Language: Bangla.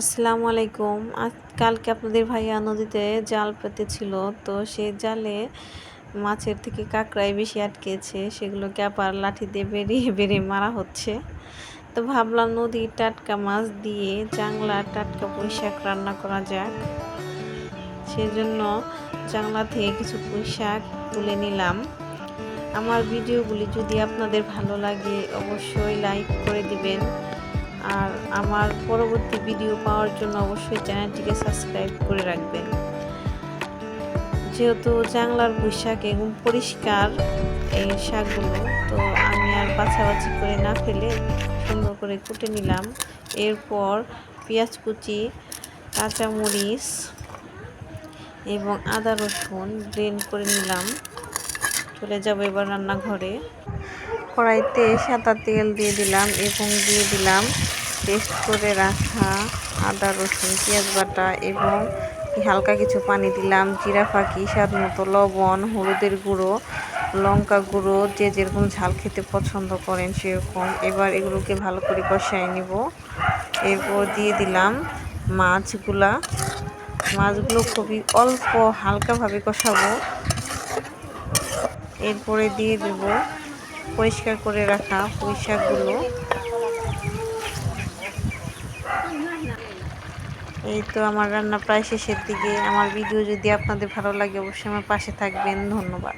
আসসালামু আলাইকুম। কালকে আপনাদের ভাইয়া নদীতে জাল পেতেছিল, তো সেই জালে মাছের থেকে কাঁকড়াই বেশি আটকেছে, সেগুলোকে আবার লাঠি দিয়ে বেরিয়ে বেরিয়ে মারা হচ্ছে। তো ভাবলাম নদীর টাটকা মাছ দিয়ে জাংলা টাটকা পুঁইশাক রান্না করা যাক। সেজন্য জাংলা থেকে কিছু পুঁইশাক তুলে নিলাম। আমার ভিডিওগুলি যদি আপনাদের ভালো লাগে, অবশ্যই লাইক করে দিবেন। আমার পরবর্তী ভিডিও পাওয়ার জন্য অবশ্যই চ্যানেলটিকে সাবস্ক্রাইব করে রাখবেন। যেহেতু জাংলার বৈশাখ এবং পরিষ্কার এই শাকগুলো, তো আমি আর বাছাবাছি করে না ফেলে সুন্দর করে কুটে নিলাম। এরপর পেঁয়াজ কুচি, কাঁচামরিচ এবং আদা রসুন ব্লেন্ড করে নিলাম। চলে যাব এবার রান্নাঘরে। কড়াইতে সাদা তেল দিয়ে দিলাম এবং দিয়ে দিলাম পেস্ট করে রাখা আদা, রসুন, পেঁয়াজ বাটা এবং হালকা কিছু পানি দিলাম, জিরা, ফাঁকি, স্বাদ মতো লবণ, হলুদের গুঁড়ো, লঙ্কা গুঁড়ো, যে যেরকম ঝাল খেতে পছন্দ করেন সেরকম। এবার এগুলোকে ভালো করে কষাই নিব। এরপর দিয়ে দিলাম মাছগুলা। মাছগুলো খুবই অল্প হালকাভাবে কষাবো। এরপরে দিয়ে দেব পরিষ্কার করে রাখা পুঁই শাকগুলো এই তো আমার রান্না প্রায় শেষের দিকে। আমার ভিডিও যদি আপনাদের ভালো লাগে, অবশ্যই আমার পাশে থাকবেন। ধন্যবাদ।